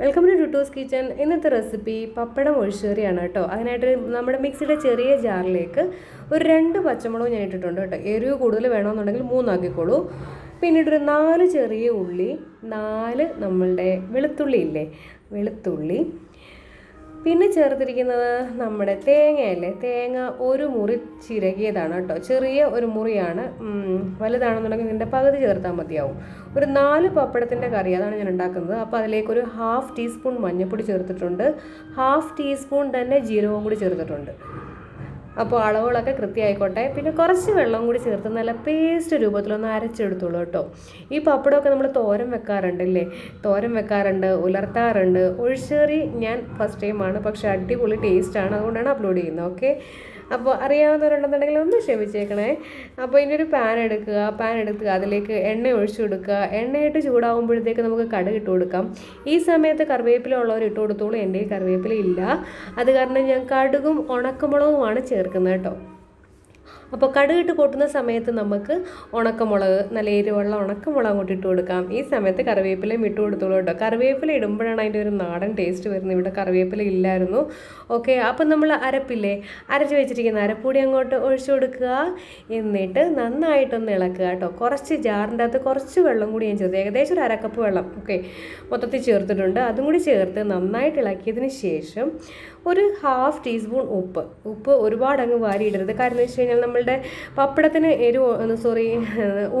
Welcome to Tuttus kitchen ഇന്നത്തെ recipe പപ്പടം ഒഴിച്ചേറിയാണ് കേട്ടോ. അതിനായിട്ട് നമ്മുടെ മിക്സിയുടെ ചെറിയ ജാറിലേക്ക് ഒരു രണ്ട് പച്ചമുളക് ഞാൻ ഇട്ടിട്ടുണ്ട് കേട്ടോ. എരിവ് കൂടുതൽ വേണമെന്നുണ്ടെങ്കിൽ മൂന്നാക്കിക്കോളൂ. പിന്നീട് ഒരു നാല് ചെറിയ ഉള്ളി നാല് നമ്മളുടെ വെളുത്തുള്ളി ഇല്ലേ? വെളുത്തുള്ളി പിന്നെ ചേർത്തിരിക്കുന്നത് നമ്മുടെ തേങ്ങയല്ലേ? തേങ്ങ ഒരു മുറി ചിരകിയതാണ് കേട്ടോ. ചെറിയ ഒരു മുറിയാണ്. വലുതാണെന്നുണ്ടെങ്കിൽ ഇതിന്റെ പകുതി ചേർത്താൽ മതിയാവും. ഒരു നാല് പപ്പടത്തിന്റെ കറി അതാണ് ഞാൻ ഉണ്ടാക്കുന്നത്. അപ്പോൾ അതിലേക്ക് ഒരു ഹാഫ് ടീസ്പൂൺ മഞ്ഞൾപ്പൊടി ചേർത്തിട്ടുണ്ട്. ഹാഫ് ടീസ്പൂൺ തന്നെ ജീരകവും കൂടി ചേർത്തിട്ടുണ്ട്. അപ്പോൾ അളവുകളൊക്കെ കൃത്യമായിക്കോട്ടെ. പിന്നെ കുറച്ച് വെള്ളം കൂടി ചേർത്ത് നല്ല പേസ്റ്റ് രൂപത്തിലൊന്ന് അരച്ചെടുത്തോളൂ കേട്ടോ. ഈ പപ്പടമൊക്കെ നമ്മൾ തോരൻ വെക്കാറുണ്ടല്ലേ? തോരൻ വെക്കാറുണ്ട് ഉലർത്താറുണ്ട്. ഒഴിച്ചേറി ഞാൻ ഫസ്റ്റ് ടൈമാണ് പക്ഷേ അടിപൊളി ടേസ്റ്റാണ് അതുകൊണ്ടാണ് അപ്ലോഡ് ചെയ്യുന്നത്. ഓക്കെ അപ്പോൾ അറിയാവുന്നവരുണ്ടെന്നുണ്ടെങ്കിൽ ഒന്ന് ക്ഷമിച്ചേക്കണേ. അപ്പോൾ ഇനി ഒരു പാൻ എടുക്കുക. പാൻ എടുക്കുക അതിലേക്ക് എണ്ണ ഒഴിച്ചു കൊടുക്കുക. എണ്ണയിട്ട് ചൂടാകുമ്പോഴത്തേക്ക് നമുക്ക് കടുക് ഇട്ട് കൊടുക്കാം. ഈ സമയത്ത് കറിവേപ്പില ഉള്ളവർ ഇട്ട് കൊടുത്തോളൂ. എന്റെ കറിവേപ്പില ഇല്ല. അത് കാരണം ഞാൻ കടുകും ഉണക്കമുളകുമാണ് ചേർക്കുന്നത് കേട്ടോ. അപ്പോൾ കടുകിട്ട് കൂട്ടുന്ന സമയത്ത് നമുക്ക് ഉണക്കമുളക് നല്ല എരിവുള്ള ഉണക്കമുളക് അങ്ങോട്ട് ഇട്ട് കൊടുക്കാം. ഈ സമയത്ത് കറിവേപ്പിലയും ഇട്ട് കൊടുത്തോളൂ കേട്ടോ. കറിവേപ്പില ഇടുമ്പോഴാണ് അതിന്റെ ഒരു നാടൻ ടേസ്റ്റ് വരുന്നത്. ഇവിടെ കറിവേപ്പില ഇല്ലായിരുന്നു. ഓക്കെ അപ്പം നമ്മൾ അരപ്പില്ലേ? അരച്ച് വെച്ചിരിക്കുന്ന അരപ്പൊടി അങ്ങോട്ട് ഒഴിച്ചു കൊടുക്കുക. എന്നിട്ട് നന്നായിട്ടൊന്ന് ഇളക്കുക കേട്ടോ. കുറച്ച് ജാറിന്റെ അകത്ത് കുറച്ച് വെള്ളം കൂടി ഞാൻ ചേർത്ത്. ഏകദേശം ഒരു അരക്കപ്പ് വെള്ളം. ഓക്കെ മൊത്തത്തിൽ ചേർത്തിട്ടുണ്ട്. അതും കൂടി ചേർത്ത് നന്നായിട്ട് ഇളക്കിയതിന് ശേഷം ഒരു ഹാഫ് ടീസ്പൂൺ ഉപ്പ്. ഉപ്പ് ഒരുപാട് അങ്ങ് വാരിയിടരുത്. കാരണം എന്ന് വെച്ച് കഴിഞ്ഞാൽ നമ്മളുടെ പപ്പടത്തിന് എരിവ് സോറി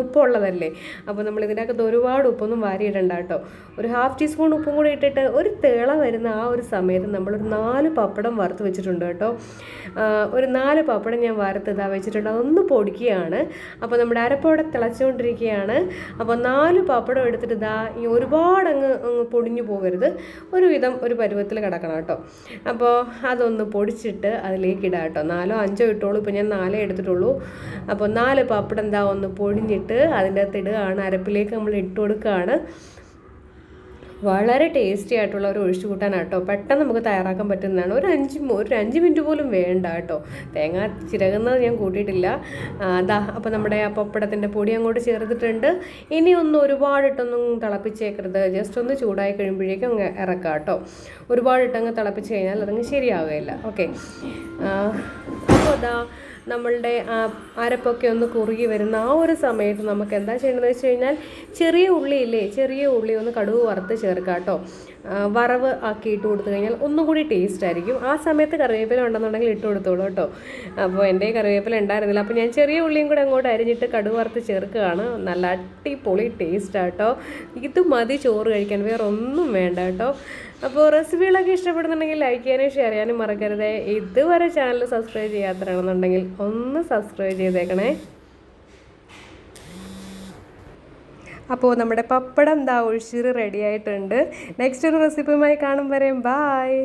ഉപ്പുള്ളതല്ലേ? അപ്പോൾ നമ്മൾ ഇതിനകത്ത് ഒരുപാട് ഉപ്പൊന്നും വാരിയിടണ്ട കേട്ടോ. ഒരു ഹാഫ് ടീസ്പൂൺ ഉപ്പും കൂടി ഇട്ടിട്ട് ഒരു തിള വരുന്ന ആ ഒരു സമയത്ത് നമ്മളൊരു നാല് പപ്പടം വറുത്ത് വെച്ചിട്ടുണ്ട് കേട്ടോ. ഒരു നാല് പപ്പടം ഞാൻ വറുത്ത് ഇതാ വെച്ചിട്ടുണ്ട്. അതൊന്ന് പൊടിക്കുകയാണ്. അപ്പോൾ നമ്മുടെ അരപ്പോടെ തിളച്ചുകൊണ്ടിരിക്കുകയാണ്. അപ്പോൾ നാല് പപ്പടം എടുത്തിട്ട് ഇതാ ഈ ഒരുപാട് അങ്ങ് പൊടിഞ്ഞു പോകരുത്. ഒരുവിധം ഒരു പരുവത്തിൽ കിടക്കണം കേട്ടോ. അപ്പോൾ അതൊന്ന് പൊടിച്ചിട്ട് അതിലേക്ക് ഇടാം കേട്ടോ. നാലോ അഞ്ചോ ഇട്ടോളൂ. ഇപ്പോൾ ഞാൻ നാലേ എടുത്തിട്ടുള്ളൂ അപ്പോൾ നാല് പപ്പടം എന്താ ഒന്ന് പൊടിഞ്ഞിട്ട് അതിന്റെ അകത്ത് ഇടുകയാണ്. അരപ്പിലേക്ക് നമ്മൾ ഇട്ട് കൊടുക്കുകയാണ്. വളരെ ടേസ്റ്റി ആയിട്ടുള്ള ഒരു ഒഴിച്ചു കൂട്ടാനാണ് കേട്ടോ. പെട്ടെന്ന് നമുക്ക് തയ്യാറാക്കാൻ പറ്റുന്നതാണ്. ഒരു അഞ്ച് ഒരു അഞ്ച് മിനിറ്റ് പോലും വേണ്ട കേട്ടോ. തേങ്ങ ചിരകുന്നത് ഞാൻ കൂട്ടിയിട്ടില്ല. അതാ അപ്പോൾ നമ്മുടെ ആ പപ്പടത്തിന്റെ പൊടി അങ്ങോട്ട് ചേർത്തിട്ടുണ്ട്. ഇനി ഒന്ന് ഒരുപാടിട്ടൊന്നും തിളപ്പിച്ചേക്കരുത്. ജസ്റ്റ് ഒന്ന് ചൂടായി കഴിയുമ്പോഴേക്കും അങ്ങ് ഇറക്കാം കേട്ടോ. ഒരുപാടിട്ടങ്ങ് തിളപ്പിച്ച് കഴിഞ്ഞാൽ അതങ്ങ് ശരിയാവുകയില്ല. ഓക്കെ. അപ്പോൾ അതാ നമ്മളുടെ അരപ്പൊക്കെ ഒന്ന് കുറുകി വരുന്ന ആ ഒരു സമയത്ത് നമുക്ക് എന്താ ചെയ്യേണ്ടതെന്ന് വെച്ച് കഴിഞ്ഞാൽ ചെറിയ ഉള്ളിയില്ലേ ചെറിയ ഉള്ളി ഒന്ന് കടുവ് വറുത്ത് ചേർക്കാം കേട്ടോ വറവ് ആക്കി ഇട്ട് കൊടുത്തു കഴിഞ്ഞാൽ ഒന്നും കൂടി ടേസ്റ്റ് ആയിരിക്കും. ആ സമയത്ത് കറിവേപ്പില ഉണ്ടെന്നുണ്ടെങ്കിൽ ഇട്ട് കൊടുത്തോളൂ കേട്ടോ. അപ്പോൾ എന്റെ കറിവേപ്പില ഉണ്ടായിരുന്നില്ല. അപ്പോൾ ഞാൻ ചെറിയ ഉള്ളിയും കൂടെ അങ്ങോട്ട് അരിഞ്ഞിട്ട് കടു വറുത്ത് ചേർക്കുകയാണ്. നല്ല അടിപൊളി ടേസ്റ്റ് ആട്ടോ ഇത് മതി ചോറ് കഴിക്കാൻ. വേറെ ഒന്നും വേണ്ട കേട്ടോ. അപ്പോൾ റെസിപ്പികളൊക്കെ ഇഷ്ടപ്പെടുന്നുണ്ടെങ്കിൽ ലൈക്ക് ചെയ്യാനും ഷെയർ ചെയ്യാനും മറക്കരുത്. ഇതുവരെ ചാനൽ സബ്സ്ക്രൈബ് ചെയ്യാത്തതാണെന്നുണ്ടെങ്കിൽ ഒന്ന് സബ്സ്ക്രൈബ് ചെയ്തേക്കണേ. അപ്പോൾ നമ്മുടെ പപ്പടം എന്താ ഒഴിച്ചിറ് റെഡി ആയിട്ടുണ്ട്. നെക്സ്റ്റ് ഒരു റെസിപ്പിയുമായി കാണും വരെയും ബായ്